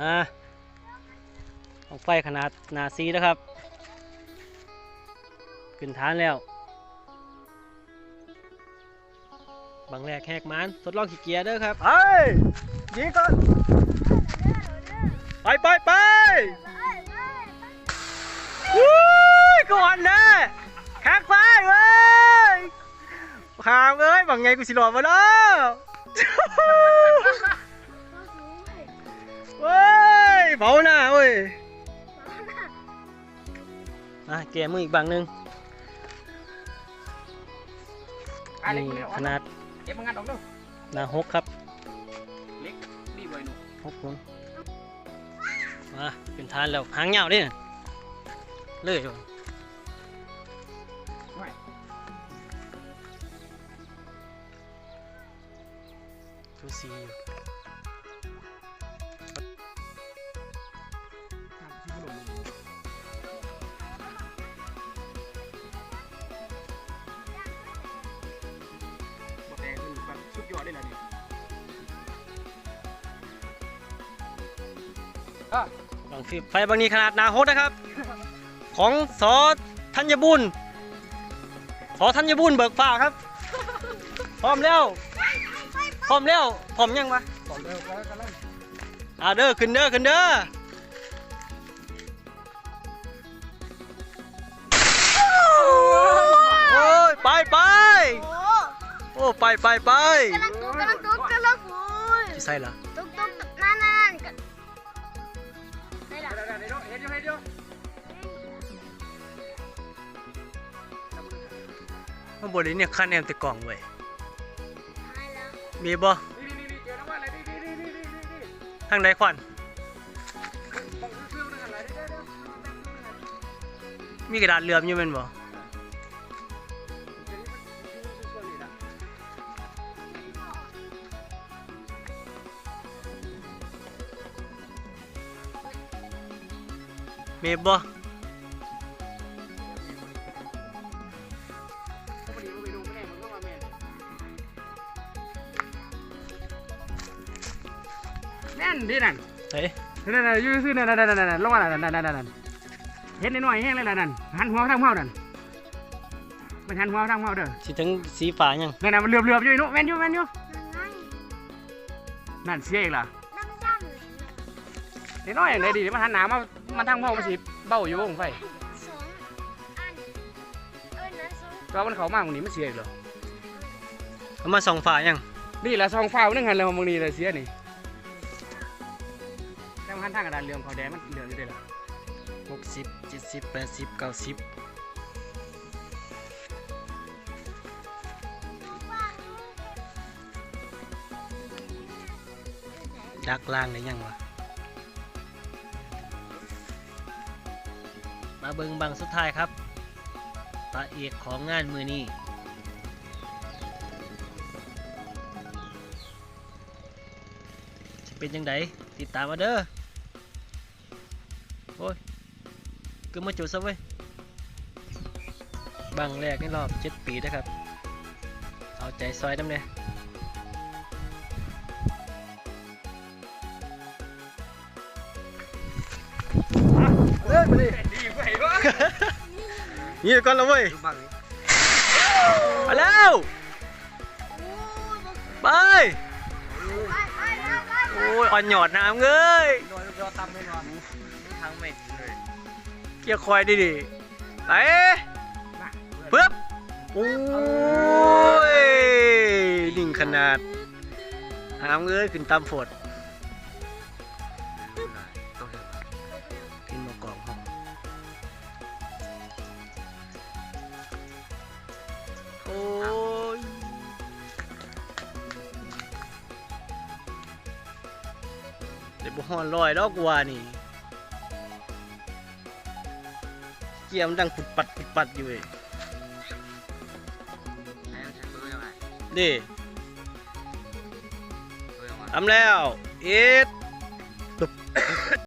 อ่าของไฟขนาดหนาซีนะครับ ขึ้นฐานแล้ว บางแรกแหกมันทดลองขี่เกียร์เด้อครับไปยิงก่อน ไปไปไปวู้ยก่อนนะแขกไฟเว้ยหามเอ้ยบางไงกูสิหลอดมาแล้วเว้ เผาหน้าเว้ยอะแกมืออีกบางหนึงอะไรนี่กูเนี่ยขนาดเก็บมันงัดออกเร็วหนาหกครับเล็กรีบเลยหนูหกลงมาเป็นทานแล้วหางเหงาดิเลยว่ะไม่ทูซีอยู่ ได้เลยนี่บางฟิไฟบางนี้ขนาดนาหกนะครับ ของสอธัญบุญสอธัญบุญเบิกฟ้าครับ พร้อมแล้ว พร้อมแล้ว พร้อมยังวะบอกเร็วแล้วกันแล้วอ่าเด้อขึ้นเด้อขึ้นเด้อไปไป โอ้โอ้ไปไปไปกำลังตุกกำลังตุกกำลังโอ้ยจะใส่ละตุกตุกนั่นนั่นกันได้ละเดี๋ยวเดี๋ยวเดี๋ยวเห็นอยู่เห็นอยู่ข้างบนนี้เนี่ยคะแนนแต่กล่องเว้ยหายแล้วมีบ่นี่นี่นี่เจอน้ำมันอะไรนี่นี่นี่นี่นี่นี่ทางใดควันต้องซื้อๆนึงอะไรเดี๋ยวเดี๋ยวมีกระดาษเหลื่อมอยู่แม่นบ่ มีบ่แน่นดินั่นเฮ้ยนั่นนั่นยืดซื้อนั่นนั่นนั่นนั่นลงมานั่นนั่นนั่นนั่นเห็นน้อยแห้งเลยนั่นหันหัวทางเมานั่นมันหันหัวทางเมาเด้อสิถึงสีฟ้ายังนั่นน่ะมันเหลือบเหลือบอยู่นุแม่นอยู่แม่นอยู่นั่นไงนั่นเสียอีกล่ะดำดำเลยเด็กน้อยอย่างไรดีมันหันหนามา มันทางเมามันสิเบ้าอยู่วงไฟสองอันเอ้ยนั่นสองก็มันเขามากกว่านี้มันเสียอีกเหรอเอามาส่องฟ้ายังนี่แหละซองฟ้านึงหันแล้วมึงนี่เลยเสียนี่แต่มันหันทางกระดานเหลืองเขาแดงมันเหลืองอยู่ได้ล่ะ60 70 80 90ดักล่างได้ยังวะ มาเบิงบังสุดท้ายครับพระเอกของงานมือนี้จะเป็นยังไงติดตามมาเด้อโอ้ยก็มาจุดซะเว้ยบังแรกในรอบ7ปีนะครับ เอาใจซอยน้ำเนี่ยเลิกมาดิดีไปวะ นี่ก่อนแล้วเว้ยบังมาแล้วไปไปไปไปโอ้ยอ่อนหยอดน้ำเงยโดนโดนตำไม่ทั้งไม่เกี่ยวคอยดิดิไปปึ๊บโอ้ยดิ่งขนาดหามเงยขึ้นตามฝน เดี๋ยวบุหอนลอยดอกกว่านี่ เกียมดังปุดปัดปุดปัดอยู่เลยดิทำแล้วเอ็ด